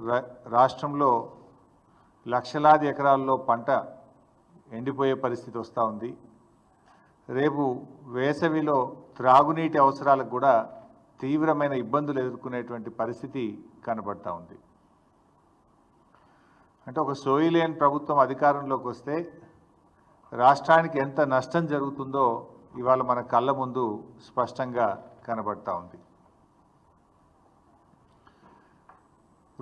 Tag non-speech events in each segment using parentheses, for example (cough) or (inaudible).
రా- రాష్ట్రంలో లక్షలాది ఎకరాల్లో పంట ఎండిపోయే పరిస్థితి వస్తూ ఉంది. రేపు వేసవిలో త్రాగునీటి అవసరాలకు కూడా తీవ్రమైన ఇబ్బందులు ఎదుర్కొనేటువంటి పరిస్థితి కనబడతా ఉంది. అంటే ఒక సోయిలేని ప్రభుత్వం అధికారంలోకి వస్తే రాష్ట్రానికి ఎంత నష్టం జరుగుతుందో ఇవాళ మన కళ్ళ ముందు స్పష్టంగా కనబడతా ఉంది.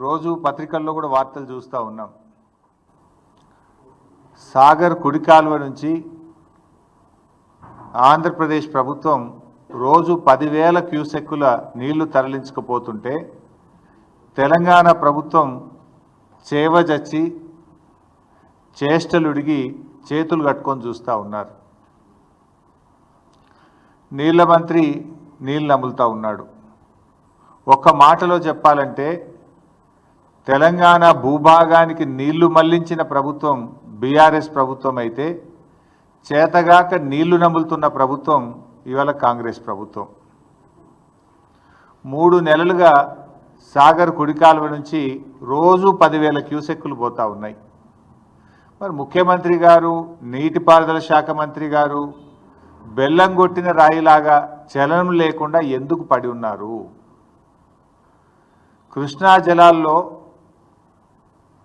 రోజు పత్రికల్లో కూడా వార్తలు చూస్తూ ఉన్నాం. సాగర్ కుడి కాలువ నుంచి ఆంధ్రప్రదేశ్ ప్రభుత్వం రోజు పదివేల క్యూసెక్కుల నీళ్ళు తరలించకపోతుంటే తెలంగాణ ప్రభుత్వం చేవజచ్చి చేష్టలుడిగి చేతులు కట్టుకొని చూస్తూ ఉన్నారు. నీళ్ళ మంత్రి నీళ్ళు నములుతూ ఉన్నాడు. ఒక్క మాటలో చెప్పాలంటే తెలంగాణ భూభాగానికి నీళ్ళు మళ్ళించిన ప్రభుత్వం బీఆర్ఎస్ ప్రభుత్వం అయితే చేతగాక నీళ్ళు నములుతున్న ప్రభుత్వం ఇవాళ కాంగ్రెస్ ప్రభుత్వం. మూడు నెలలుగా సాగర్ కుడికాలువ నుంచి రోజు పదివేల క్యూసెక్కులు పోతా ఉన్నాయి. మరి ముఖ్యమంత్రి గారు నీటిపారుదల శాఖ మంత్రి గారు బెల్లం కొట్టిన రాయిలాగా చలనం లేకుండా ఎందుకు పడి ఉన్నారు? కృష్ణా జలాల్లో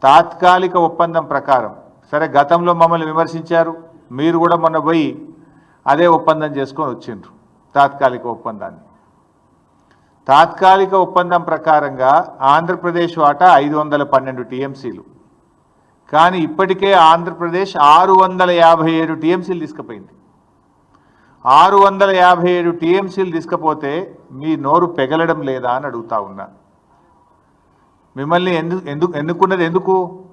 తాత్కాలిక ఒప్పందం ప్రకారం. సరే గతంలో మమ్మల్ని విమర్శించారు. మీరు కూడా మొన్న పోయి అదే ఒప్పందం చేసుకొని వచ్చిండ్రు తాత్కాలిక ఒప్పందాన్ని. తాత్కాలిక ఒప్పందం ప్రకారంగా ఆంధ్రప్రదేశ్ వాటా ఐదు వందల పన్నెండు టీఎంసీలు. కానీ ఇప్పటికే ఆంధ్రప్రదేశ్ ఆరు వందల యాభై ఏడు టీఎంసీలు తీసుకుపోయింది. ఆరు వందల యాభై ఏడు టీఎంసీలు తీసుకపోతే మీ నోరు పెగలడం లేదా అని అడుగుతా ఉన్నా. మిమ్మల్ని ఎందుకు ఎందుకు ఎన్నుకున్నది ఎందుకు?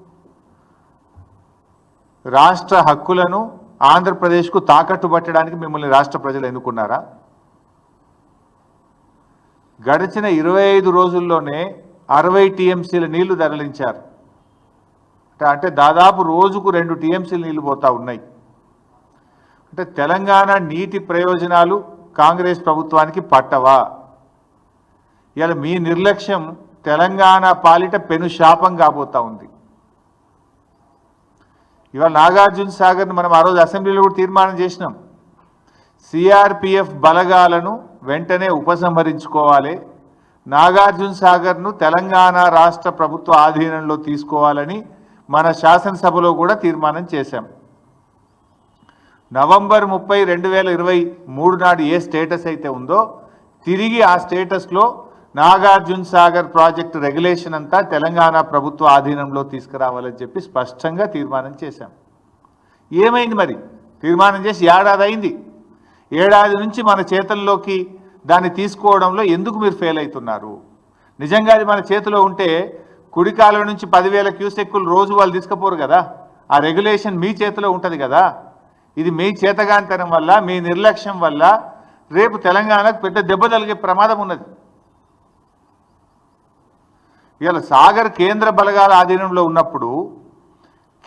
రాష్ట్ర హక్కులను ఆంధ్రప్రదేశ్కు తాకట్టు పట్టడానికి మిమ్మల్ని రాష్ట్ర ప్రజలు ఎన్నుకున్నారా గడిచిన ఇరవై ఐదు రోజుల్లోనే అరవై టీఎంసీల నీళ్ళు తరలించారు. అంటే- దాదాపు రోజుకు రెండు టీఎంసీలు నీళ్ళు పోతా ఉన్నాయి. అంటే తెలంగాణ నీటి ప్రయోజనాలు కాంగ్రెస్ ప్రభుత్వానికి పట్టవా? ఇలా మీ నిర్లక్ష్యం తెలంగాణ పాలిట పెను శాపం కాబోతా ఉంది. ఇవాళ నాగార్జున సాగర్ని మనం ఆ రోజు అసెంబ్లీలో కూడా తీర్మానం చేసినాం. సిఆర్పిఎఫ్ బలగాలను వెంటనే ఉపసంహరించుకోవాలి. నాగార్జున సాగర్ను తెలంగాణ రాష్ట్ర ప్రభుత్వ ఆధీనంలో తీసుకోవాలని మన శాసనసభలో కూడా తీర్మానం చేశాం. నవంబర్ ముప్పై రెండు వేల ఇరవై మూడు నాడు ఏ స్టేటస్ అయితే ఉందో తిరిగి ఆ స్టేటస్లో నాగార్జున సాగర్ ప్రాజెక్టు రెగ్యులేషన్ అంతా తెలంగాణ ప్రభుత్వ ఆధీనంలో తీసుకురావాలని చెప్పి స్పష్టంగా తీర్మానం చేశాం. ఏమైంది మరి? తీర్మానం చేసి ఏడాది అయింది. ఏడాది నుంచి మన చేతుల్లోకి దాన్ని తీసుకోవడంలో ఎందుకు మీరు ఫెయిల్ అవుతున్నారు? నిజంగా అది మన చేతిలో ఉంటే కుడి కాలువ నుంచి పదివేల క్యూసెక్కులు రోజు వాళ్ళు తీసుకుపోరు కదా. ఆ రెగ్యులేషన్ మీ చేతిలో ఉంటుంది కదా. ఇది మీ చేతగాంతనం వల్ల మీ నిర్లక్ష్యం వల్ల రేపు తెలంగాణకు పెద్ద దెబ్బ తలిగే ప్రమాదం ఉన్నది. ఇవాళ సాగర్ కేంద్ర బలగాల ఆధీనంలో ఉన్నప్పుడు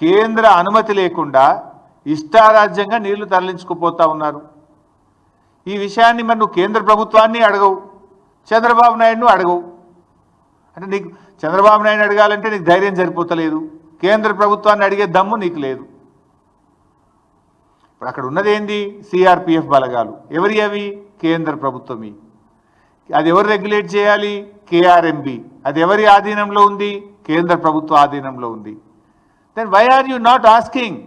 కేంద్ర అనుమతి లేకుండా ఇష్టారాజ్యంగా నీళ్ళు తరలించుకుపోతా ఉన్నారు. ఈ విషయాన్ని మరి నువ్వు కేంద్ర ప్రభుత్వాన్ని అడగవు చంద్రబాబు నాయుడును అడగవు. అంటే నీకు చంద్రబాబు నాయుడు అడగాలంటే నీకు ధైర్యం సరిపోతలేదు కేంద్ర ప్రభుత్వాన్ని అడిగే దమ్ము నీకు లేదు. ఇప్పుడు అక్కడ ఉన్నది ఏంది సిఆర్పిఎఫ్ బలగాలు. ఎవరి అవి? కేంద్ర ప్రభుత్వమే. అది ఎవరు రెగ్యులేట్ చేయాలి? కేఆర్ఎంబి. అది ఎవరి ఆధీనంలో ఉంది? కేంద్ర ప్రభుత్వ ఆధీనంలో ఉంది. Then why are you not asking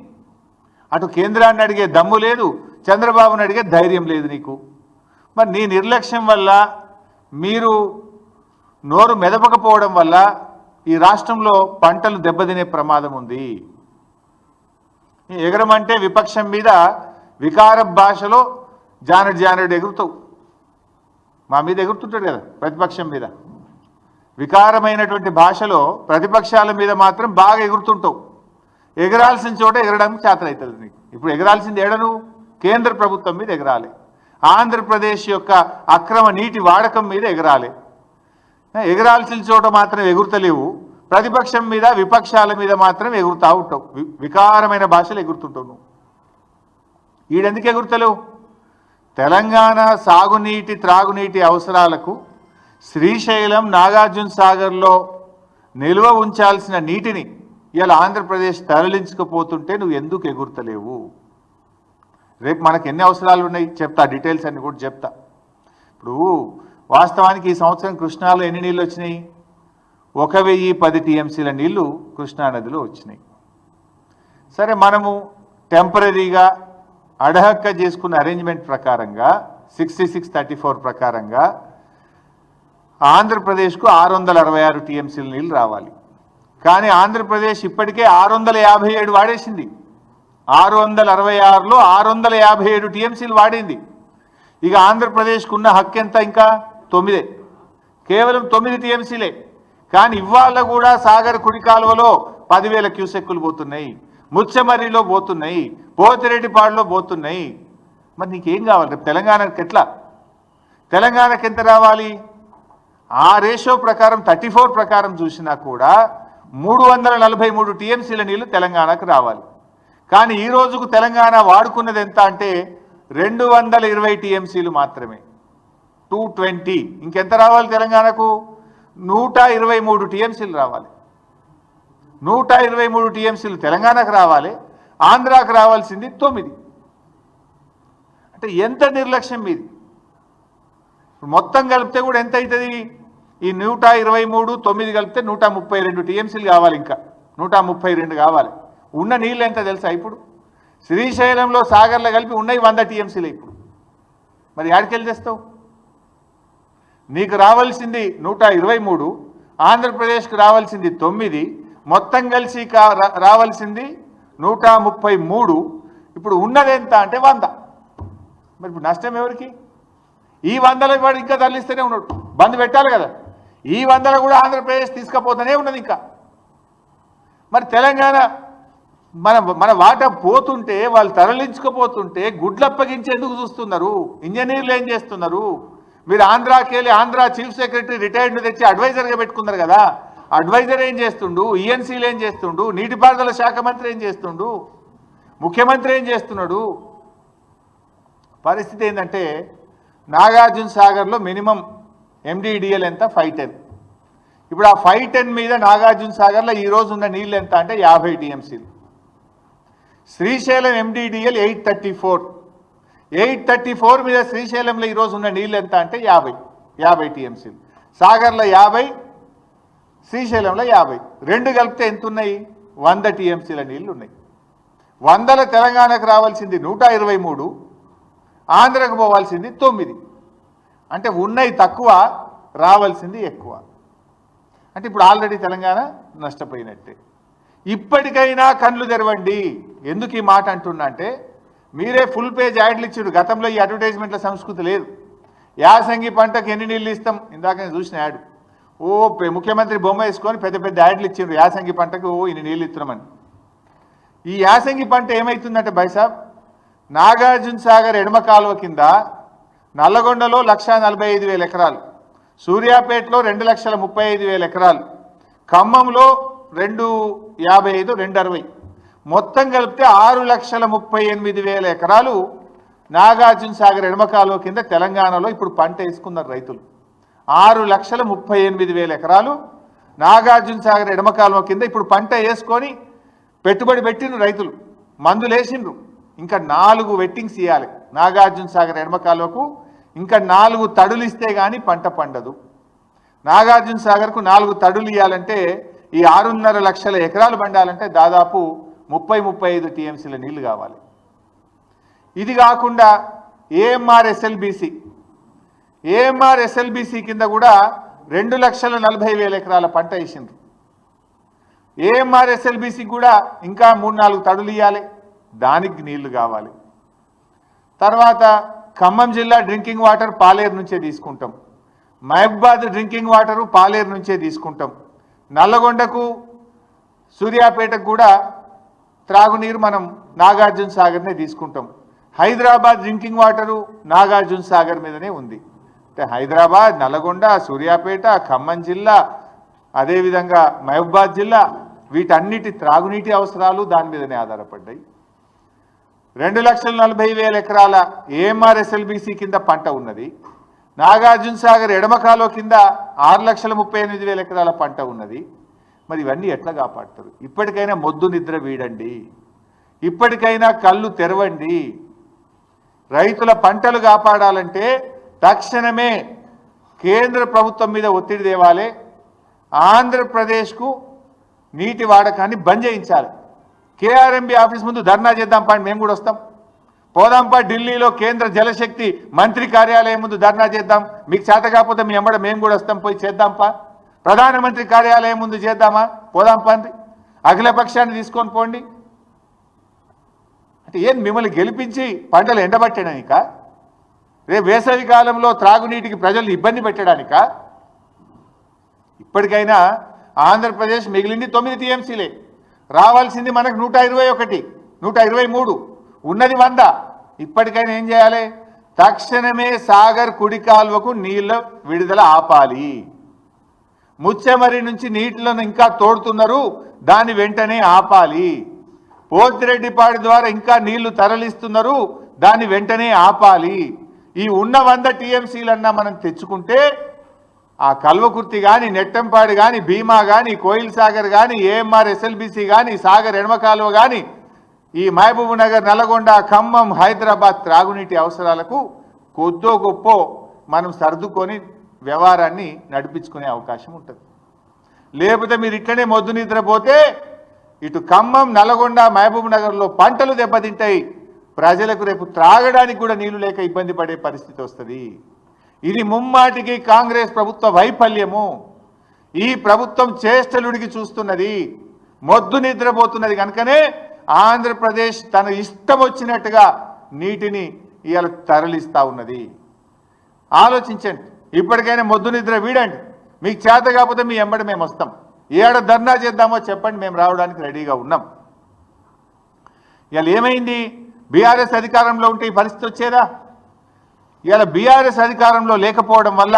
అటు కేంద్రాన్ని అడిగే దమ్ము లేదు చంద్రబాబుని అడిగే ధైర్యం లేదు నీకు. మరి నీ నిర్లక్ష్యం వల్ల మీరు నోరు మెదపకపోవడం వల్ల ఈ రాష్ట్రంలో పంటలు దెబ్బతినే ప్రమాదం ఉంది. ఎగరమంటే విపక్షం మీద వికార భాషలో జానడు జానడు ఎగురుతావు. మా మీద ఎగురుతుంటాడు కదా ప్రతిపక్షం మీద. వికారమైనటువంటి భాషలో ప్రతిపక్షాల మీద మాత్రం బాగా ఎగురుతుంటావు. ఎగరాల్సిన చోట ఎగరడానికి చేతనవుతుంది నీకు. ఇప్పుడు ఎగరాల్సింది ఏడను? కేంద్ర ప్రభుత్వం మీద ఎగరాలి. ఆంధ్రప్రదేశ్ యొక్క అక్రమ నీటి వాడకం మీద ఎగరాలి. ఎగరాల్సిన చోట మాత్రం ఎగురుతలేవు. ప్రతిపక్షం మీద విపక్షాల మీద మాత్రం ఎగురుతూ ఉంటావు. వి- వికారమైన భాషలు ఎగురుతుంటావు నువ్వు. ఈడెందుకు ఎగురుతలేవు? తెలంగాణ సాగునీటి త్రాగునీటి అవసరాలకు శ్రీశైలం నాగార్జున సాగర్లో నిల్వ ఉంచాల్సిన నీటిని ఇలా ఆంధ్రప్రదేశ్ తరలించకపోతుంటే నువ్వు ఎందుకు ఎగురుతలేవు? రేపు మనకు ఎన్ని అవసరాలు ఉన్నాయి? చెప్తా డీటెయిల్స్ అన్ని కూడా చెప్తా. ఇప్పుడు వాస్తవానికి ఈ సంవత్సరం కృష్ణాలో ఎన్ని నీళ్ళు వచ్చినాయి? ఒక వెయ్యి పది టీఎంసీల నీళ్ళు కృష్ణానదిలో వచ్చినాయి. సరే మనము టెంపరీగా అడహక్క చేసుకున్న అరేంజ్మెంట్ ప్రకారంగా సిక్స్టీ సిక్స్ థర్టీ ఫోర్ ప్రకారంగా ఆంధ్రప్రదేశ్కు ఆరు వందల అరవై ఆరు టీఎంసీల నీళ్ళు రావాలి. కానీ ఆంధ్రప్రదేశ్ ఇప్పటికే ఆరు వందల యాభై ఏడు వాడేసింది. ఆరు వందల అరవై ఆరులో ఆరు వందల యాభై ఏడు టీఎంసీలు వాడింది. ఇక ఆంధ్రప్రదేశ్కు ఉన్న హక్కు ఎంత ఇంకా? తొమ్మిదే. కేవలం తొమ్మిది టీఎంసీలే. కానీ ఇవాళ కూడా సాగర్ కుడి కాలువలో పదివేల క్యూసెక్కులు పోతున్నాయి. ముచ్చమర్రిలో పోతున్నాయి. పోతిరెడ్డిపాడులో పోతున్నాయి. మరి నీకేం కావాలి? రేపు తెలంగాణకి ఎట్లా తెలంగాణకి ఎంత రావాలి? ఆ రేషియో ప్రకారం థర్టీ ఫోర్ ప్రకారం చూసినా కూడా మూడు వందల నలభై మూడు టీఎంసీల నీళ్ళు తెలంగాణకు రావాలి. కానీ ఈ రోజుకు తెలంగాణ వాడుకున్నది ఎంత అంటే రెండు వందల ఇరవై టీఎంసీలు మాత్రమే. Two twenty. ఇంకెంత రావాలి తెలంగాణకు? నూట ఇరవై మూడు టీఎంసీలు రావాలి. నూట ఇరవై మూడు టీఎంసీలు తెలంగాణకు రావాలి. ఆంధ్రాకు రావాల్సింది తొమ్మిది. అంటే ఎంత నిర్లక్ష్యం మీది? మొత్తం కలిపితే కూడా ఎంత అవుతుంది? ఈ నూట ఇరవై మూడు తొమ్మిది కలిపితే నూట ముప్పై రెండు టీఎంసీలు కావాలి ఇంకా. నూట ముప్పై రెండు కావాలి. ఉన్న నీళ్ళు ఎంత తెలుసా ఇప్పుడు? శ్రీశైలంలో సాగర్లో కలిపి ఉన్నాయి వంద టీఎంసీలు ఇప్పుడు. మరి యాడికెళ్ళి తెస్తావు? నీకు రావాల్సింది నూట ఇరవై మూడు ఆంధ్రప్రదేశ్కు రావాల్సింది తొమ్మిది మొత్తం కలిసి కా రా- రావాల్సింది నూట ముప్పై మూడు. ఇప్పుడు ఉన్నది ఎంత అంటే వంద. మరి ఇప్పుడు నష్టం ఎవరికి? ఈ వందల వాడు ఇంకా తరలిస్తూనే ఉన్నాడు. బంద్ పెట్టాలి కదా. ఈ వందల కూడా ఆంధ్రప్రదేశ్ తీసుకుపోతూనే ఉన్నది ఇంకా. మరి తెలంగాణ మన మన వాట పోతుంటే వాళ్ళు తరలించుకుపోతుంటే గుడ్లు చూస్తున్నారు. ఇంజనీర్లు ఏం చేస్తున్నారు? మీరు ఆంధ్రాకి వెళ్ళి ఆంధ్ర చీఫ్ సెక్రటరీ రిటైర్డ్ తెచ్చి అడ్వైజర్గా పెట్టుకున్నారు కదా. అడ్వైజర్ ఏం చేస్తుండు? ఈఎన్సీలు ఏం చేస్తుండు? నీటిపారుదల శాఖ మంత్రి ఏం చేస్తుండు? ముఖ్యమంత్రి ఏం చేస్తున్నాడు? పరిస్థితి ఏంటంటే నాగార్జున సాగర్లో మినిమం ఎండిడిఎల్ ఎంత? ఫైవ్ టెన్ ఇప్పుడు ఆ ఫైవ్ టెన్ మీద నాగార్జున సాగర్లో ఈరోజు ఉన్న నీళ్ళు ఎంత అంటే యాభై టీఎంసీలు Srisailam MDDL eight thirty four eight thirty four మీద శ్రీశైలంలో ఈరోజు ఉన్న నీళ్ళు ఎంత అంటే యాభై యాభై టీఎంసీలు సాగర్లో యాభై శ్రీశైలంలో యాభై. రెండు కలిపితే ఎంత ఉన్నాయి వంద టీఎంసీల నీళ్ళు ఉన్నాయి. వందల తెలంగాణకు రావాల్సింది నూట ఇరవై మూడు ఆంధ్రకు పోవాల్సింది తొమ్మిది. అంటే ఉన్నవి తక్కువ రావాల్సింది ఎక్కువ. అంటే ఇప్పుడు ఆల్రెడీ తెలంగాణ నష్టపోయినట్టే. ఇప్పటికైనా కళ్ళు తెరవండి. ఎందుకు ఈ మాట అంటున్నా అంటే మీరే ఫుల్ పేజ్ యాడ్లు ఇచ్చారు గతంలో ఈ అడ్వర్టైజ్మెంట్ల సంస్కృతి లేదు. యాసంగి పంటకు ఎన్ని నీళ్ళు ఇస్తాం? ఇందాక నేను చూసిన యాడ్. ఓ ముఖ్యమంత్రి బొమ్మ వేసుకొని పెద్ద పెద్ద యాడ్లు ఇచ్చిండ్రు. యాసంగి పంటకు ఓ ఇన్ని నీళ్ళు ఇస్తున్నామని. ఈ యాసంగి పంట ఏమవుతుందంటే బైసాబ్ నాగార్జున సాగర్ ఎడమ కాలువ కింద నల్లగొండలో లక్ష నలభై ఐదు వేల ఎకరాలు సూర్యాపేటలో రెండు లక్షల ముప్పై ఐదు వేల ఎకరాలు ఖమ్మంలో రెండు యాభై ఐదు రెండు అరవై. మొత్తం కలిపితే ఆరు లక్షల ముప్పై ఎనిమిది వేల ఎకరాలు నాగార్జున సాగర్ ఎడమకాలువ కింద తెలంగాణలో ఇప్పుడు పంట వేసుకున్నారు రైతులు. ఆరు లక్షల ముప్పై ఎనిమిది వేల ఎకరాలు నాగార్జున సాగర్ ఎడమకాలువ కింద ఇప్పుడు పంట వేసుకొని పెట్టుబడి పెట్టిండ్రు రైతులు. మందులు వేసిండ్రు ఇంకా నాలుగు వెట్టింగ్స్ ఇవ్వాలి నాగార్జున సాగర్ ఎడమకాలువకు ఇంకా నాలుగు తడులు ఇస్తే కానీ పంట పండదు. నాగార్జున సాగర్కు నాలుగు తడులు ఇవ్వాలంటే ఈ ఆరున్నర లక్షల ఎకరాలు పండాలంటే దాదాపు ముప్పై ముప్పై ఐదు టీఎంసీల నీళ్ళు కావాలి. ఇది కాకుండా ఏఎంఆర్ ఎస్ఎల్బిసి ఏఎంఆర్ ఎస్ఎల్బిసి కింద కూడా రెండు లక్షల నలభై వేల ఎకరాల పంట వేసిండ్రు. ఏఎంఆర్ ఎస్ఎల్బిసి కూడా ఇంకా మూడు నాలుగు తడులు ఇవ్వాలి దానికి నీళ్ళు కావాలి. తర్వాత ఖమ్మం జిల్లా డ్రింకింగ్ వాటర్ పాలేరు నుంచే తీసుకుంటాం. మహబాద్ డ్రింకింగ్ వాటరు పాలేరు నుంచే తీసుకుంటాం. నల్లగొండకు సూర్యాపేటకు కూడా త్రాగునీరు మనం నాగార్జున సాగర్నే తీసుకుంటాం. హైదరాబాద్ డ్రింకింగ్ వాటరు నాగార్జున సాగర్ మీదనే ఉంది. అంటే హైదరాబాద్ నల్లగొండ సూర్యాపేట ఖమ్మం జిల్లా అదేవిధంగా మహబాద్ జిల్లా వీటన్నిటి త్రాగునీటి అవసరాలు దాని మీదనే ఆధారపడ్డాయి. రెండు లక్షల నలభై వేల ఎకరాల ఏఎంఆర్ఎస్ఎల్బిసి కింద పంట ఉన్నది. నాగార్జున సాగర్ ఎడమకాలో కింద ఆరు లక్షల ముప్పై ఎనిమిది వేల ఎకరాల పంట ఉన్నది. మరి ఇవన్నీ ఎట్లా కాపాడతారు? ఇప్పటికైనా మొద్దు నిద్ర వీడండి. ఇప్పటికైనా కళ్ళు తెరవండి. రైతుల పంటలు కాపాడాలంటే తక్షణమే కేంద్ర ప్రభుత్వం మీద ఒత్తిడి తేవాలి. ఆంధ్రప్రదేశ్కు నీటి వాడకాన్ని బంద్ చేయించాలి. కేఆర్ఎంబి ఆఫీస్ ముందు ధర్నా చేద్దాం పాండి మేము కూడా వస్తాం. పోదాంపా ఢిల్లీలో కేంద్ర జలశక్తి మంత్రి కార్యాలయం ముందు ధర్నా చేద్దాం. మీకు చేత కాకపోతే మీ ఎంబడ మేము కూడా వస్తాం పోయి చేద్దాంపా ప్రధానమంత్రి కార్యాలయం ముందు చేద్దామా? పోదాంపా అండి అఖిలపక్షాన్ని తీసుకొని పోండి. అంటే ఏం మిమ్మల్ని గెలిపించి పంటలు ఎండబట్టడానిక? రేపు వేసవి కాలంలో త్రాగునీటికి ప్రజలు ఇబ్బంది పెట్టడానిక? ఇప్పటికైనా ఆంధ్రప్రదేశ్ మిగిలింది తొమ్మిది టీఎంసీలే. రావాల్సింది మనకు నూట ఇరవై ఒకటి నూట ఇరవై మూడు. ఉన్నది వంద. ఇప్పటికైనా ఏం చేయాలి? తక్షణమే సాగర్ కుడి కాలువకు నీళ్ళ విడుదల ఆపాలి. ముచ్చెమరి నుంచి నీటిలను ఇంకా తోడుతున్నారు. దాన్ని వెంటనే ఆపాలి. పోతిరెడ్డిపాడు ద్వారా ఇంకా నీళ్ళు తరలిస్తున్నారు. దాన్ని వెంటనే ఆపాలి. ఈ ఉన్న వంద టీఎంసీలన్నా మనం తెచ్చుకుంటే ఆ కల్వకుర్తి కానీ నెట్టంపాడు కానీ భీమా కానీ కోయిల్ సాగర్ కానీ ఏఎంఆర్ ఎస్ఎల్బిసి కానీ సాగర్ ఎడమ కాలువ కానీ ఈ మహబూబ్ నగర్ నల్గొండ ఖమ్మం హైదరాబాద్ త్రాగునీటి అవసరాలకు కొద్దో గొప్ప మనం సర్దుకొని వ్యవహారాన్ని నడిపించుకునే అవకాశం ఉంటుంది. లేకపోతే మీరు ఇట్లనే మొద్దు నిద్రపోతే ఇటు ఖమ్మం నల్గొండ మహబూబ్ నగర్లో పంటలు దెబ్బతింటాయి. ప్రజలకు రేపు త్రాగడానికి కూడా నీళ్ళు లేక ఇబ్బంది పడే పరిస్థితి వస్తుంది. ఇది ముమ్మాటికి కాంగ్రెస్ ప్రభుత్వ వైఫల్యము. ఈ ప్రభుత్వం చేష్టలుడికి చూస్తున్నది మొద్దు నిద్రపోతున్నది కనుకనే ఆంధ్రప్రదేశ్ తన ఇష్టం వచ్చినట్టుగా నీటిని ఇవాళ తరలిస్తా ఉన్నది. ఆలోచించండి ఇప్పటికైనా మొద్దు నిద్ర వీడండి. మీకు చేత కాకపోతే మీ ఎంబడి మేము వస్తాం. ఏడ ధర్నా చేద్దామో చెప్పండి మేము రావడానికి రెడీగా ఉన్నాం. ఇవాళ ఏమైంది? బీఆర్ఎస్ అధికారంలో ఉంటే ఈ పరిస్థితి వచ్చేదా? ఇవాళ బీఆర్ఎస్ అధికారంలో లేకపోవడం వల్ల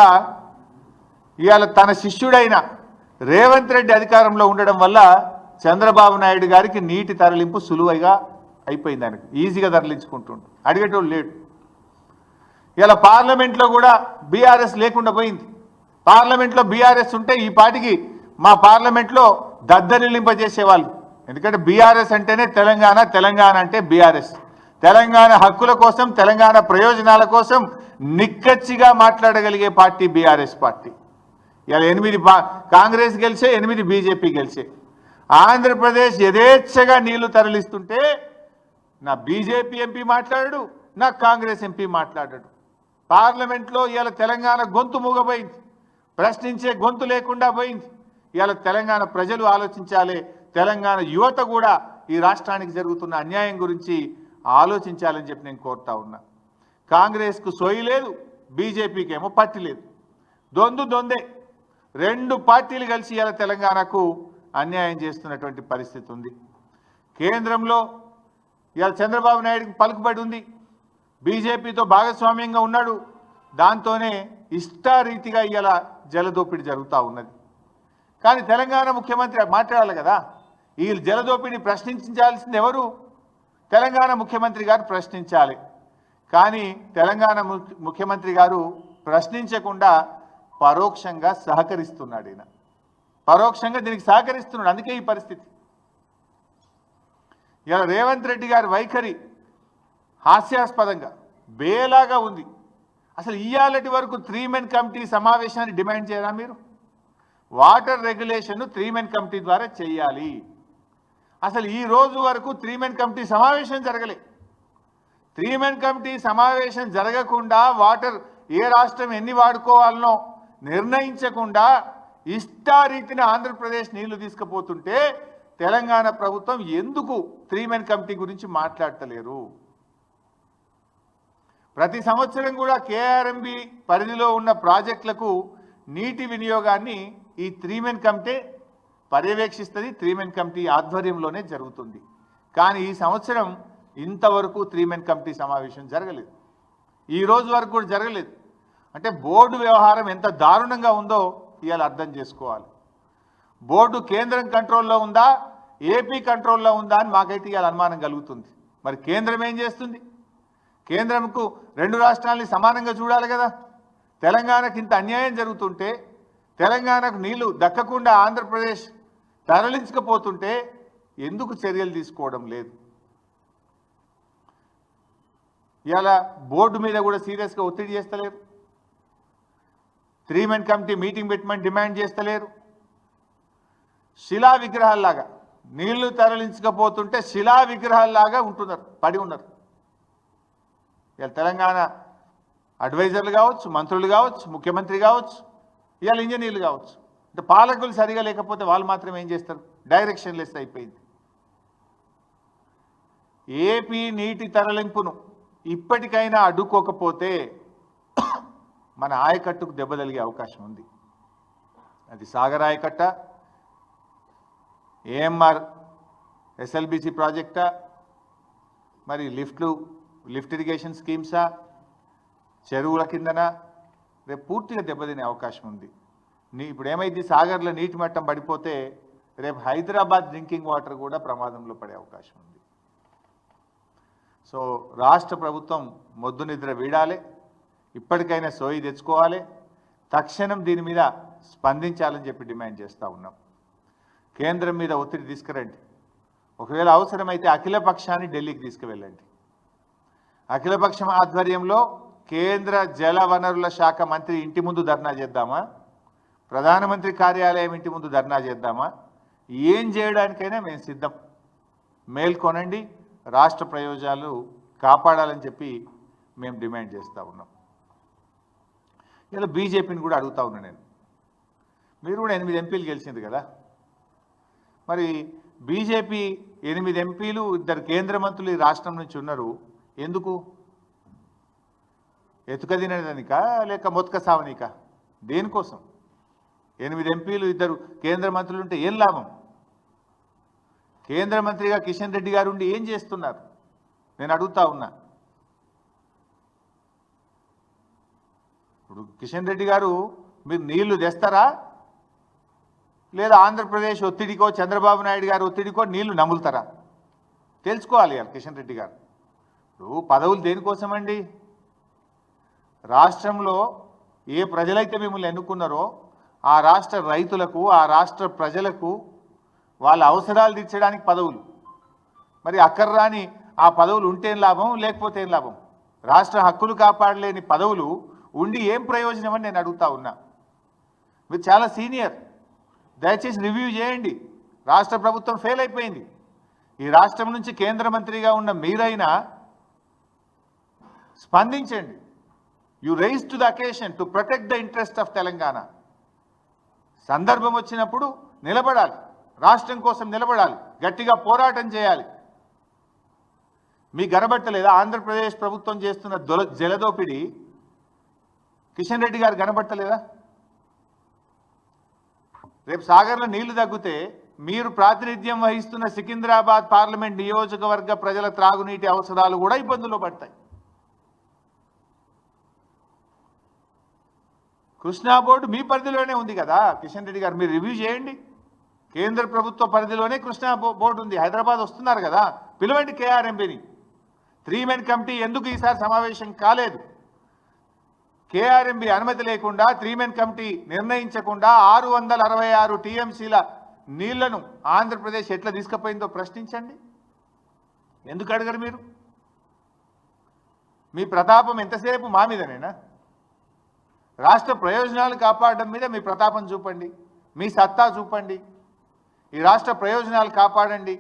ఇవాళ తన శిష్యుడైన రేవంత్ రెడ్డి అధికారంలో ఉండడం వల్ల చంద్రబాబు నాయుడు గారికి నీటి తరలింపు సులువుగా అయిపోయింది ఆయనకు. ఈజీగా తరలించుకుంటుండు. అడిగేటోళ్ళు లేడు ఇలా పార్లమెంట్లో కూడా బీఆర్ఎస్ లేకుండా పోయింది. పార్లమెంట్లో బీఆర్ఎస్ ఉంటే ఈ పాటికి మా పార్లమెంట్లో దద్దరిల్లింపజేసేవాళ్ళు. ఎందుకంటే బీఆర్ఎస్ అంటేనే తెలంగాణ తెలంగాణ అంటే బీఆర్ఎస్. తెలంగాణ హక్కుల కోసం తెలంగాణ ప్రయోజనాల కోసం నిక్కచ్చిగా మాట్లాడగలిగే పార్టీ బీఆర్ఎస్ పార్టీ. ఇలా ఎనిమిది పా కాంగ్రెస్ గెలిచే ఎనిమిది బీజేపీ గెలిచే. ఆంధ్రప్రదేశ్ యథేచ్ఛగా నీళ్ళు తరలిస్తుంటే నా బీజేపీ ఎంపీ మాట్లాడాడు నా కాంగ్రెస్ ఎంపీ మాట్లాడాడు. పార్లమెంట్లో ఇవాళ తెలంగాణ గొంతు మూగపోయింది ప్రశ్నించే గొంతు లేకుండా పోయింది. ఇవాళ తెలంగాణ ప్రజలు ఆలోచించాలి తెలంగాణ యువత కూడా ఈ రాష్ట్రానికి జరుగుతున్న అన్యాయం గురించి ఆలోచించాలని చెప్పి నేను కోరుతా ఉన్నా. కాంగ్రెస్కు సొయ్యి లేదు బీజేపీకి ఏమో పట్టి లేదు. దొందు దొందే. రెండు పార్టీలు కలిసి ఇలా తెలంగాణకు అన్యాయం చేస్తున్నటువంటి పరిస్థితి ఉంది. కేంద్రంలో ఇవాళ చంద్రబాబు నాయుడుకి పలుకుబడి ఉంది. బీజేపీతో భాగస్వామ్యంగా ఉన్నాడు. దాంతోనే ఇష్టారీతిగా ఇవాళ జలదోపిడి జరుగుతూ ఉన్నది. కానీ తెలంగాణ ముఖ్యమంత్రి మాట్లాడాలి కదా. ఈ జలదోపిడిని ప్రశ్నించాల్సింది ఎవరు? తెలంగాణ ముఖ్యమంత్రి గారు ప్రశ్నించాలి. కానీ తెలంగాణ ముఖ్యమంత్రి గారు ప్రశ్నించకుండా పరోక్షంగా సహకరిస్తున్నాడు ఈయన. పరోక్షంగా దీనికి సహకరిస్తున్నాడు. అందుకే ఈ పరిస్థితి. ఇలా రేవంత్ రెడ్డి గారి వైఖరి హాస్యాస్పదంగా బేలాగా ఉంది. అసలు ఇయాలటి వరకు త్రీ మెన్ కమిటీ సమావేశాన్ని డిమాండ్ చేయరా మీరు? Water regulation three men committee ద్వారా చేయాలి. అసలు ఈ రోజు వరకు త్రీ మెన్ కమిటీ సమావేశం జరగలే. త్రీ మెన్ కమిటీ సమావేశం జరగకుండా వాటర్ ఏ రాష్ట్రం ఎన్ని వాడుకోవాలనో నిర్ణయించకుండా ఇష్టారీతిని ఆంధ్రప్రదేశ్ నీళ్ళు తీసుకుపోతుంటే తెలంగాణ ప్రభుత్వం ఎందుకు త్రీ మెన్ కమిటీ గురించి మాట్లాడతలేరు? ప్రతి సంవత్సరం కూడా కేఆర్ఎంబి పరిధిలో ఉన్న ప్రాజెక్టులకు నీటి వినియోగాన్ని ఈ త్రీ మెన్ కమిటీ పర్యవేక్షిస్తుంది త్రీమెన్ కమిటీ ఆధ్వర్యంలోనే జరుగుతుంది. కానీ ఈ సంవత్సరం ఇంతవరకు త్రీ మెన్ కమిటీ సమావేశం జరగలేదు. ఈ రోజు వరకు కూడా జరగలేదు. అంటే బోర్డు వ్యవహారం ఎంత దారుణంగా ఉందో ఇవాళ అర్థం చేసుకోవాలి. బోర్డు కేంద్రం కంట్రోల్లో ఉందా? ఏపీ కంట్రోల్లో ఉందా అని మాకైతే ఇవాళ అనుమానం కలుగుతుంది. మరి కేంద్రం ఏం చేస్తుంది? కేంద్రంకు రెండు రాష్ట్రాలని సమానంగా చూడాలి కదా. తెలంగాణకు ఇంత అన్యాయం జరుగుతుంటే తెలంగాణకు నీళ్ళు దక్కకుండా ఆంధ్రప్రదేశ్ తరలించకపోతుంటే ఎందుకు చర్యలు తీసుకోవడం లేదు? ఇలా బోర్డు మీద కూడా సీరియస్గా ఒత్తిడి చేస్తలేరు. త్రీ మెన్ కమిటీ మీటింగ్ పెట్టమని డిమాండ్ చేస్తలేరు. శిలా విగ్రహాల్లాగా నీళ్ళు తరలించకపోతుంటే శిలా విగ్రహాల్లాగా ఉంటున్నారు పడి ఉన్నారు. ఇలా తెలంగాణ అడ్వైజర్లు కావచ్చు మంత్రులు కావచ్చు ముఖ్యమంత్రి కావచ్చు ఇవాళ ఇంజనీర్లు కావచ్చు. అంటే పాలకులు సరిగా లేకపోతే వాళ్ళు మాత్రం ఏం చేస్తారు? డైరెక్షన్ లెస్ అయిపోయింది ఏపీ నీటి తరలింపును ఇప్పటికైనా అడ్డుకోకపోతే (coughs) మన ఆయకట్టుకు దెబ్బ తగిలే అవకాశం ఉంది. అది సాగర్ ఆయకట్ట ఏఎంఆర్ ఎస్ఎల్బిసి ప్రాజెక్టా మరి లిఫ్ట్లు లిఫ్ట్ ఇరిగేషన్ స్కీమ్సా చెరువుల కిందన రేపు పూర్తిగా దెబ్బతినే అవకాశం ఉంది. నీ ఇప్పుడు ఏమైంది? సాగర్లో నీటి మట్టం పడిపోతే రేపు హైదరాబాద్ డ్రింకింగ్ వాటర్ కూడా ప్రమాదంలో పడే అవకాశం ఉంది. సో రాష్ట్ర ప్రభుత్వం మొద్దు నిద్ర వీడాలి ఇప్పటికైనా సోయి తెచ్చుకోవాలి తక్షణం దీని మీద స్పందించాలని చెప్పి డిమాండ్ చేస్తూ ఉన్నాం. కేంద్రం మీద ఒత్తిడి తీసుకురండి. ఒకవేళ అవసరమైతే అఖిల పక్షాన్ని ఢిల్లీకి తీసుకువెళ్ళండి. అఖిలపక్షం ఆధ్వర్యంలో కేంద్ర జల వనరుల శాఖ మంత్రి ఇంటి ముందు ధర్నా చేద్దామా? ప్రధానమంత్రి కార్యాలయం ఇంటి ముందు ధర్నా చేద్దామా? ఏం చేయడానికైనా మేము సిద్ధం. మేల్కొనండి రాష్ట్ర ప్రయోజనాలు కాపాడాలని చెప్పి మేము డిమాండ్ చేస్తూ ఉన్నాం. ఇలా బీజేపీని కూడా అడుగుతా ఉన్నా నేను. మీరు కూడా ఎనిమిది ఎంపీలు గెలిచింది కదా. మరి బీజేపీ ఎనిమిది ఎంపీలు ఇద్దరు కేంద్ర మంత్రులు ఈ రాష్ట్రం నుంచి ఉన్నారు. ఎందుకు? ఎతుకదినదానిక లేక మొత్క సావనిక? దేనికోసం? ఎనిమిది ఎంపీలు ఇద్దరు కేంద్ర మంత్రులు ఉంటే ఏం లాభం? కేంద్ర మంత్రిగా కిషన్ రెడ్డి గారు ఉండి ఏం చేస్తున్నారు? నేను అడుగుతా ఉన్నా. ఇప్పుడు కిషన్ రెడ్డి గారు మీరు నీళ్ళు తెస్తారా? లేదా ఆంధ్రప్రదేశ్ ఒత్తిడికో చంద్రబాబు నాయుడు గారు ఒత్తిడికో నీళ్ళు నములుతారా? తెలుసుకోవాలి కిషన్ రెడ్డి గారు. ఇప్పుడు పదవులు దేనికోసమండి? రాష్ట్రంలో ఏ ప్రజలైతే మిమ్మల్ని ఎన్నుకున్నారో ఆ రాష్ట్ర రైతులకు ఆ రాష్ట్ర ప్రజలకు వాళ్ళ అవసరాలు తీర్చడానికి పదవులు. మరి అక్కర్రాని ఆ పదవులు ఉంటేం లాభం లేకపోతే ఏం లాభం? రాష్ట్ర హక్కులు కాపాడలేని పదవులు ఉండి ఏం ప్రయోజనం అని నేను అడుగుతా ఉన్నా. మీరు చాలా సీనియర్. దయచేసి రివ్యూ చేయండి. రాష్ట్ర ప్రభుత్వం ఫెయిల్ అయిపోయింది. ఈ రాష్ట్రం నుంచి కేంద్ర మంత్రిగా ఉన్న మీరైనా స్పందించండి. You rise to the occasion to protect the interest of Telangana సందర్భం వచ్చినప్పుడు నిలబడాలి. రాష్ట్రం కోసం నిలబడాలి. గట్టిగా పోరాటం చేయాలి. మీ గనబట్టలేదా ఆంధ్రప్రదేశ్ ప్రభుత్వం చేస్తున్న దొల జలదోపిడి కిషన్ రెడ్డి గారు కనబట్టలేదా? రేపు సాగర్లో నీళ్ళు తగ్గితే మీరు ప్రాతినిధ్యం వహిస్తున్న సికింద్రాబాద్ పార్లమెంట్ నియోజకవర్గ ప్రజల త్రాగునీటి అవసరాలు కూడా ఇబ్బందులు పడతాయి. కృష్ణా బోర్డు మీ పరిధిలోనే ఉంది కదా? కిషన్ రెడ్డి గారు మీరు రివ్యూ చేయండి. కేంద్ర ప్రభుత్వ పరిధిలోనే కృష్ణా బో- బోర్డు ఉంది. హైదరాబాద్ వస్తున్నారు కదా? పిలవండి కేఆర్ఎంపీని త్రీ మెన్ కమిటీ ఎందుకు ఈసారి సమావేశం కాలేదు? కేఆర్ఎంబి అనుమతి లేకుండా త్రీ మెన్ కమిటీ నిర్ణయించకుండా ఆరు వందల అరవై ఆరు టీఎంసీల నీళ్ళను ఆంధ్రప్రదేశ్ ఎట్లా తీసుకుపోయిందో ప్రశ్నించండి. ఎందుకు అడగరు మీరు? మీ ప్రతాపం ఎంతసేపు మా మీదనేనా? రాష్ట్ర ప్రయోజనాలు కాపాడడం మీద మీ ప్రతాపం చూపండి మీ సత్తా చూపండి ఈ రాష్ట్ర ప్రయోజనాలు కాపాడండి.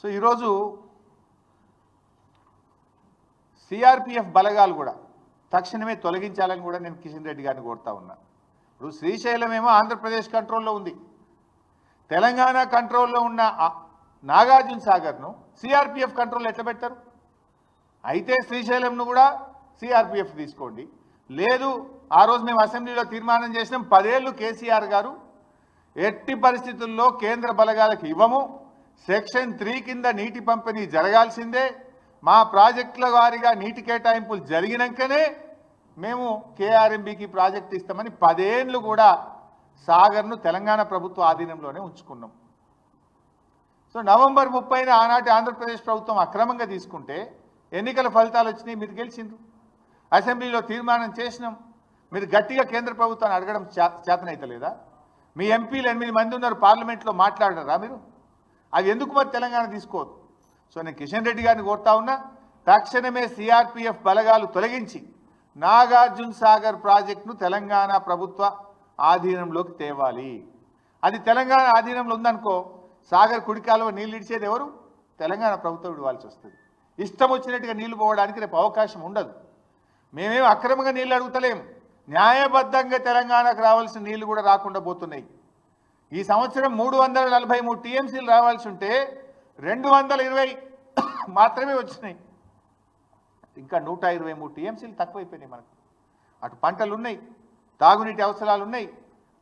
సో ఈరోజు సిఆర్పిఎఫ్ బలగాలు కూడా తక్షణమే తొలగించాలని కూడా నేను కిషన్ రెడ్డి గారిని కోరుతా ఉన్నా. ఇప్పుడు శ్రీశైలం ఏమో ఆంధ్రప్రదేశ్ కంట్రోల్లో ఉంది. తెలంగాణ కంట్రోల్లో ఉన్న నాగార్జున సాగర్ను సిఆర్పిఎఫ్ కంట్రోల్ ఎట్లా పెట్టారు అయితే శ్రీశైలంను కూడా సిఆర్పిఎఫ్ తీసుకోండి. లేదు ఆ రోజు మేము అసెంబ్లీలో తీర్మానం చేసినాం పదేళ్ళు కేసీఆర్ గారు ఎట్టి పరిస్థితుల్లో కేంద్ర బలగాలకు ఇవ్వము. సెక్షన్ త్రీ కింద నీటి పంపిణీ జరగాల్సిందే. మా ప్రాజెక్టుల వారిగా నీటి కేటాయింపులు జరిగినాకనే మేము కేఆర్ఎంబికి ప్రాజెక్ట్ ఇస్తామని పదేళ్ళు కూడా సాగర్ను తెలంగాణ ప్రభుత్వ ఆధీనంలోనే ఉంచుకున్నాం. సో నవంబర్ ముప్పైన ఆనాటి ఆంధ్రప్రదేశ్ ప్రభుత్వం అక్రమంగా తీసుకుంటే ఎన్నికల ఫలితాలు వచ్చినాయి మీరు గెలిచిండ్రు. అసెంబ్లీలో తీర్మానం చేసినాం. మీరు గట్టిగా కేంద్ర ప్రభుత్వాన్ని అడగడం చేతనైతలేదా? మీ ఎంపీలు ఎనిమిది మంది ఉన్నారు పార్లమెంట్లో మాట్లాడరా మీరు? అది ఎందుకు మరి తెలంగాణ తీసుకోవద్దు? సో నేను కిషన్ రెడ్డి గారిని కోరుతా ఉన్నా తక్షణమే సిఆర్పిఎఫ్ బలగాలు తొలగించి నాగార్జున సాగర్ ప్రాజెక్టును తెలంగాణ ప్రభుత్వ ఆధీనంలోకి తేవాలి. అది తెలంగాణ ఆధీనంలో ఉందనుకో సాగర్ కుడికాలువ నీళ్ళు ఇడిచేది ఎవరు? తెలంగాణ ప్రభుత్వం ఇవ్వాల్సి వస్తుంది. ఇష్టం వచ్చినట్టుగా నీళ్ళు పోవడానికి రేపు అవకాశం ఉండదు. మేమేమి అక్రమంగా నీళ్ళు అడుగుతలేం. న్యాయబద్ధంగా తెలంగాణకు రావాల్సిన నీళ్ళు కూడా రాకుండా పోతున్నాయి. ఈ సంవత్సరం మూడు వందల నలభై మూడు టీఎంసీలు రావాల్సి ఉంటే రెండు వందల ఇరవై (coughs) మాత్రమే వచ్చినాయి. ఇంకా నూట ఇరవై మూడు టీఎంసీలు తక్కువైపోయినాయి మనకు. అటు పంటలు ఉన్నాయి తాగునీటి అవసరాలు ఉన్నాయి.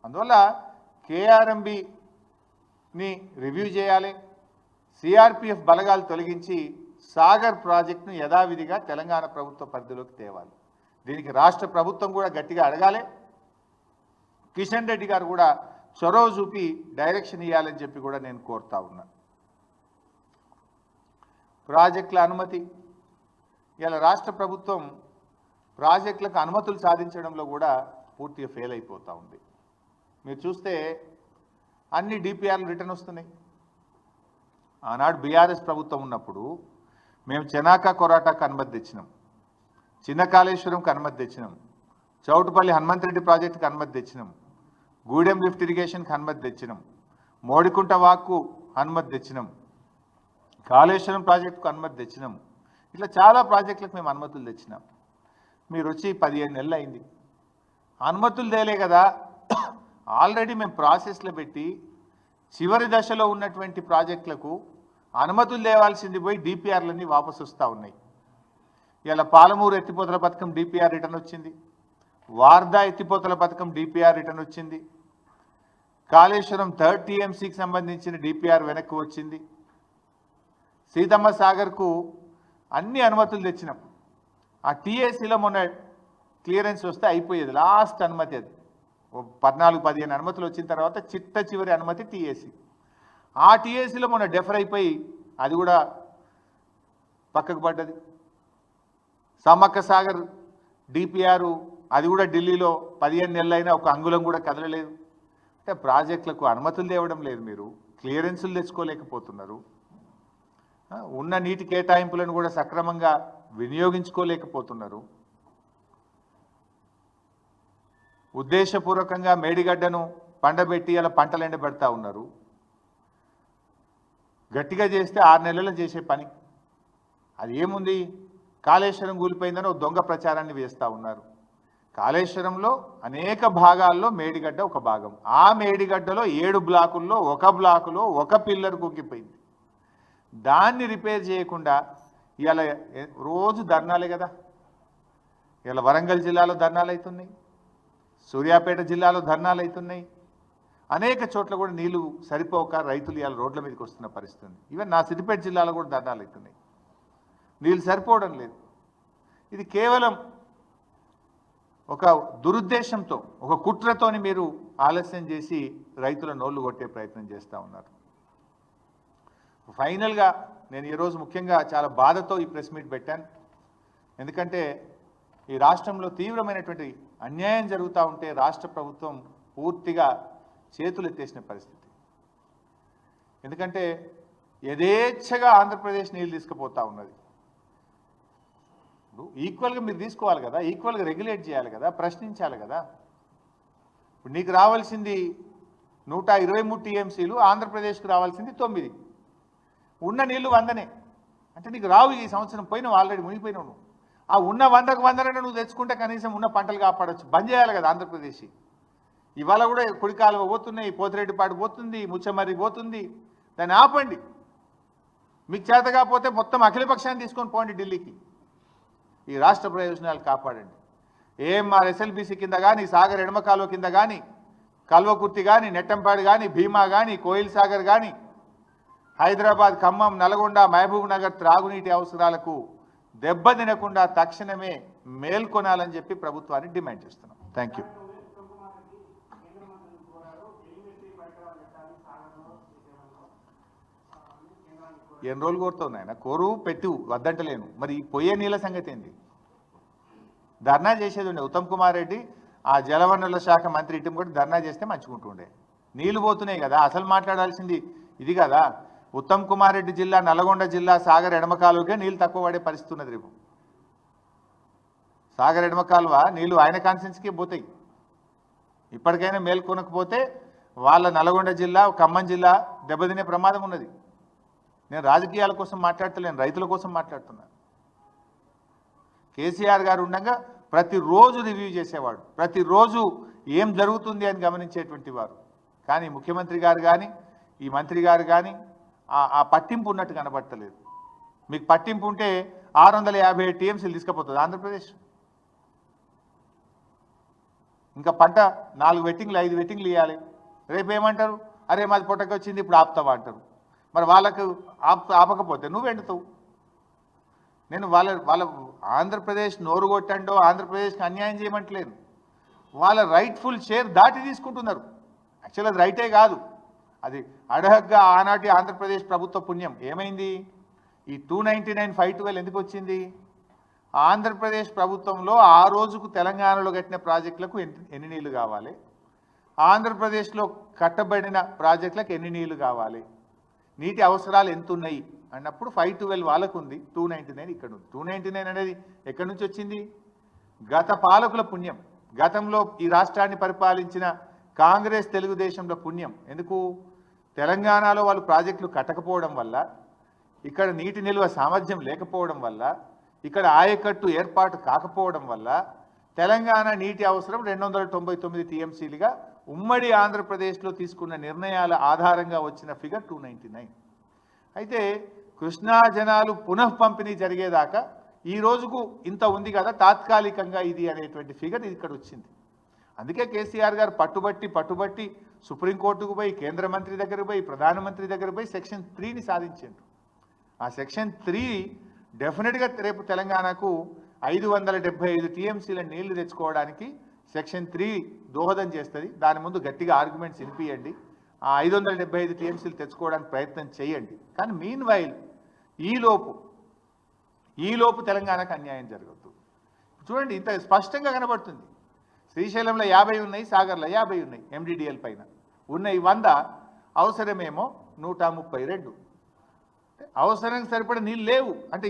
అందువల్ల కేఆర్ఎంబిని రివ్యూ చేయాలి. సిఆర్పిఎఫ్ బలగాలు తొలగించి సాగర్ ప్రాజెక్టును యథావిధిగా తెలంగాణ ప్రభుత్వ పరిధిలోకి తేవాలి. దీనికి రాష్ట్ర ప్రభుత్వం కూడా గట్టిగా అడగాలి. కిషన్ రెడ్డి గారు కూడా చొరవ చూపి డైరెక్షన్ ఇవ్వాలని చెప్పి కూడా నేను కోరుతా ఉన్నా. ప్రాజెక్టుల అనుమతి. ఇలా రాష్ట్ర ప్రభుత్వం ప్రాజెక్టులకు అనుమతులు సాధించడంలో కూడా పూర్తిగా ఫెయిల్ అయిపోతూ ఉంది. మీరు చూస్తే అన్ని డిపిఆర్లు రిటర్న్ వస్తున్నాయి. ఆనాడు బీఆర్ఎస్ ప్రభుత్వం ఉన్నప్పుడు మేము చెనాక కొరాటాకు అనుమతి తెచ్చినాం. చిన్న కాళేశ్వరంకి అనుమతి తెచ్చినాం. చౌటుపల్లి హనుమంతరెడ్డి ప్రాజెక్టుకి అనుమతి తెచ్చినాం. గూడెం లిఫ్ట్ ఇరిగేషన్కి అనుమతి తెచ్చినాం. మోడికుంట వాక్కు అనుమతి తెచ్చినాం. కాళేశ్వరం ప్రాజెక్టుకు అనుమతి తెచ్చినాం. ఇట్లా చాలా ప్రాజెక్టులకు మేము అనుమతులు తెచ్చినాం. మీరు వచ్చి పదిహేను నెలలు అయింది. అనుమతులు తేలే కదా. ఆల్రెడీ మేము ప్రాసెస్లో పెట్టి చివరి దశలో ఉన్నటువంటి ప్రాజెక్టులకు అనుమతులు తేవాల్సింది పోయి డిపిఆర్లన్నీ వాపసు వస్తూ ఉన్నాయి. ఇలా పాలమూరు ఎత్తిపోతల పథకం డిపిఆర్ రిటర్న్ వచ్చింది. వార్దా ఎత్తిపోతల పథకం డిపిఆర్ రిటర్న్ వచ్చింది. కాళేశ్వరం థర్డ్ టీఎంసీకి సంబంధించిన డిపిఆర్ వెనక్కి వచ్చింది. సీతమ్మ సాగర్కు అన్ని అనుమతులు తెచ్చినాం. ఆ టీఏసీలో మొన్న క్లియరెన్స్ వస్తే అయిపోయేది. లాస్ట్ అనుమతి అది. ఓ పద్నాలుగు పదిహేను అనుమతులు వచ్చిన తర్వాత చిట్ట చివరి అనుమతి టీఏసీ ఆ టీఏసీలో మొన్న డెఫర్ అయిపోయి అది కూడా పక్కకు పడ్డది. సమ్మక్క సాగర్ డిపిఆర్ అది కూడా ఢిల్లీలో పదిహేను నెలలైనా ఒక అంగుళం కూడా కదలలేదు. అంటే ప్రాజెక్టులకు అనుమతులు తేవడం లేదు మీరు క్లియరెన్సులు తెచ్చుకోలేకపోతున్నారు. ఉన్న నీటి కేటాయింపులను కూడా సక్రమంగా వినియోగించుకోలేకపోతున్నారు. ఉద్దేశపూర్వకంగా మేడిగడ్డను పండబెట్టి అలా పంటలు ఎండబెడతా ఉన్నారు. గట్టిగా చేస్తే ఆరు నెలలు చేసే పని. అది ఏముంది? కాళేశ్వరం కూలిపోయిందని ఒక దొంగ ప్రచారాన్ని వేస్తూ ఉన్నారు. కాళేశ్వరంలో అనేక భాగాల్లో మేడిగడ్డ ఒక భాగం. ఆ మేడిగడ్డలో ఏడు బ్లాకుల్లో ఒక బ్లాకులో ఒక పిల్లర్ కుక్కిపోయింది దాన్ని రిపేర్ చేయకుండా ఇవాళ రోజు ధర్నాలే కదా. ఇలా వరంగల్ జిల్లాలో ధర్నాలు అవుతున్నాయి సూర్యాపేట జిల్లాలో ధర్నాలు అవుతున్నాయి అనేక చోట్ల కూడా నీళ్ళు సరిపోక రైతులు ఇవాళ రోడ్ల మీదకి వస్తున్న పరిస్థితి ఉంది. ఈవెన్ నా సిద్దిపేట జిల్లాలో కూడా ధర్నాలు అవుతున్నాయి. నీళ్ళు సరిపోవడం లేదు. ఇది కేవలం ఒక దురుద్దేశంతో ఒక కుట్రతోని మీరు ఆలస్యం చేసి రైతుల నోళ్ళు కొట్టే ప్రయత్నం చేస్తూ ఉన్నారు. ఫైనల్గా నేను ఈరోజు ముఖ్యంగా చాలా బాధతో ఈ ప్రెస్ మీట్ పెట్టాను. ఎందుకంటే ఈ రాష్ట్రంలో తీవ్రమైనటువంటి అన్యాయం జరుగుతూ ఉంటే రాష్ట్ర ప్రభుత్వం పూర్తిగా చేతులు ఎత్తేసిన పరిస్థితి. ఎందుకంటే యథేచ్ఛగా ఆంధ్రప్రదేశ్ నీళ్ళు తీసుకుపోతా ఉన్నది. ఇప్పుడు ఈక్వల్గా మీరు తీసుకోవాలి కదా ఈక్వల్గా రెగ్యులేట్ చేయాలి కదా ప్రశ్నించాలి కదా. ఇప్పుడు నీకు రావాల్సింది నూట ఇరవై మూడు టీఎంసీలు ఆంధ్రప్రదేశ్కి రావాల్సింది తొమ్మిది. ఉన్న నీళ్ళు వందనే. అంటే నీకు రావు ఈ సంవత్సరం పోయినావు ఆల్రెడీ మునిగిపోయినావు ఆ ఉన్న వందకు వందనైనా నువ్వు తెచ్చుకుంటే కనీసం ఉన్న పంటలు కాపాడవచ్చు బంద్ చేయాలి కదా ఆంధ్రప్రదేశ్. ఇవాళ కూడా కుడికాలువ పోతున్నాయి పోతిరెడ్డిపాటు పోతుంది ముచ్చమర్రి పోతుంది. దాన్ని ఆపండి. మీకు చేత కాకపోతే మొత్తం అఖిలపక్షాన్ని తీసుకొని పోండి ఢిల్లీకి. ఈ రాష్ట్ర ప్రయోజనాలు కాపాడండి. ఏఎంఆర్ ఎస్ఎల్బిసి కింద కానీ సాగర్ ఎడమ కాలువ కింద కానీ కల్వకుర్తి కానీ నెట్టంపాడు కానీ భీమా కానీ కోయిల్ సాగర్ కానీ హైదరాబాద్ ఖమ్మం నల్గొండ మహబూబ్ నగర్ త్రాగునీటి అవసరాలకు దెబ్బ తినకుండా తక్షణమే మేల్కొనాలని చెప్పి ప్రభుత్వాన్ని డిమాండ్ చేస్తున్నాం. థ్యాంక్ యూ ఎన్ని రోజులు కోరుతుంది ఆయన కోరు పెట్టు వద్దంటలేను. మరి పొయ్యే నీళ్ళ సంగతి ఏంది? ధర్నా చేసేది ఉండే. ఉత్తమ్ కుమార్ రెడ్డి ఆ జలవనరుల శాఖ మంత్రి ఇటు కూడా ధర్నా చేస్తే మంచుకుంటుండే నీళ్ళు పోతున్నాయి కదా అసలు మాట్లాడాల్సింది ఇది కదా. ఉత్తమ్ కుమార్ రెడ్డి జిల్లా నల్గొండ జిల్లా సాగర్ ఎడమ కాలువకే నీళ్ళు తక్కువ పడే పరిస్థితి ఉన్నది రేపు. సాగర్ ఎడమ కాలువ నీళ్ళు ఆయన కాన్సెన్స్కే పోతాయి. ఇప్పటికైనా మేల్కొనకపోతే వాళ్ళ నల్గొండ జిల్లా ఖమ్మం జిల్లా దెబ్బతినే ప్రమాదం ఉన్నది. నేను రాజకీయాల కోసం మాట్లాడతలేను రైతుల కోసం మాట్లాడుతున్నాను కేసీఆర్ గారు ఉండగా ప్రతిరోజు రివ్యూ చేసేవాడు ప్రతిరోజు ఏం జరుగుతుంది అని గమనించేటువంటి వారు. కానీ ముఖ్యమంత్రి గారు కానీ ఈ మంత్రి గారు కానీ ఆ- ఆ పట్టింపు ఉన్నట్టు కనబడతలేదు. మీకు పట్టింపు ఉంటే ఆరు వందల యాభై ఏడు టీఎంసీలు తీసుకుపోతుంది ఆంధ్రప్రదేశ్. ఇంకా పంట నాలుగు వెట్టింగ్లు ఐదు వెట్టింగ్లు ఇవ్వాలి రేపు ఏమంటారు? అరే మాది పొట్టకి వచ్చింది ఇప్పుడు ఆపుతావా అంటారు. మరి వాళ్ళకు ఆప్ ఆపకపోతే నువ్వు ఎండుతావు నేను వాళ్ళ వాళ్ళ ఆంధ్రప్రదేశ్ నోరు కొట్టండో ఆంధ్రప్రదేశ్కి అన్యాయం చేయమంటలేను వాళ్ళ రైట్ఫుల్ షేర్ దాటి తీసుకుంటున్నారు. యాక్చువల్ అది రైటే కాదు. అది అడహగ్గా ఆనాటి ఆంధ్రప్రదేశ్ ప్రభుత్వ పుణ్యం. ఏమైంది? ఈ two ninety nine five twelve ఎందుకు వచ్చింది? ఆంధ్రప్రదేశ్ ప్రభుత్వంలో ఆ రోజుకు తెలంగాణలో కట్టిన ప్రాజెక్టులకు ఎన్ని ఎన్ని నీళ్ళు కావాలి? ఆంధ్రప్రదేశ్లో కట్టబడిన ప్రాజెక్టులకు ఎన్ని నీళ్ళు కావాలి? నీటి అవసరాలు ఎంత ఉన్నాయి అన్నప్పుడు ఫైవ్ ట్వెల్వ్ వాళ్ళకు ఉంది టూ నైంటీ నైన్ ఇక్కడ ఉంది టూ నైంటీ నైన్ అనేది ఎక్కడి నుంచి వచ్చింది? గత పాలకుల పుణ్యం. గతంలో ఈ రాష్ట్రాన్ని పరిపాలించిన కాంగ్రెస్ తెలుగుదేశంలో పుణ్యం. ఎందుకు? తెలంగాణలో వాళ్ళు ప్రాజెక్టులు కట్టకపోవడం వల్ల ఇక్కడ నీటి నిల్వ సామర్థ్యం లేకపోవడం వల్ల ఇక్కడ ఆయకట్టు ఏర్పాటు కాకపోవడం వల్ల తెలంగాణ నీటి అవసరం రెండు వందల తొంభై తొమ్మిది టీఎంసీలుగా ఉమ్మడి ఆంధ్రప్రదేశ్లో తీసుకున్న నిర్ణయాల ఆధారంగా వచ్చిన ఫిగర్ టూ నైంటీ నైన్. అయితే కృష్ణా జనాలు పునః పంపిణీ జరిగేదాకా ఈ రోజుకు ఇంత ఉంది కదా తాత్కాలికంగా ఇది అనేటువంటి ఫిగర్ ఇక్కడ వచ్చింది. అందుకే కేసీఆర్ గారు పట్టుబట్టి పట్టుబట్టి సుప్రీంకోర్టుకు పోయి కేంద్ర మంత్రి దగ్గర పోయి ప్రధానమంత్రి దగ్గర పోయి సెక్షన్ త్రీని సాధించారు ఆ సెక్షన్ త్రీ డెఫినెట్గా రేపు తెలంగాణకు ఐదు వందల డెబ్బై ఐదు టీఎంసీల నీళ్ళు తెచ్చుకోవడానికి సెక్షన్ త్రీ దోహదం చేస్తుంది. దాని ముందు గట్టిగా ఆర్గ్యుమెంట్స్ వినిపియండి. ఆ ఐదు వందల డెబ్బై ఐదు టీఎంసీలు తెచ్చుకోవడానికి ప్రయత్నం చేయండి. కానీ మీన్ వైల్ ఈలోపు ఈలోపు తెలంగాణకు అన్యాయం జరగద్దు. చూడండి ఇంత స్పష్టంగా కనబడుతుంది. శ్రీశైలంలో యాభై ఉన్నాయి సాగర్లో యాభై ఉన్నాయి ఎండిడిఎల్ పైన. ఉన్నాయి వంద అవసరమేమో నూట ముప్పై రెండు. అవసరానికి సరిపడా నీళ్ళు లేవు. అంటే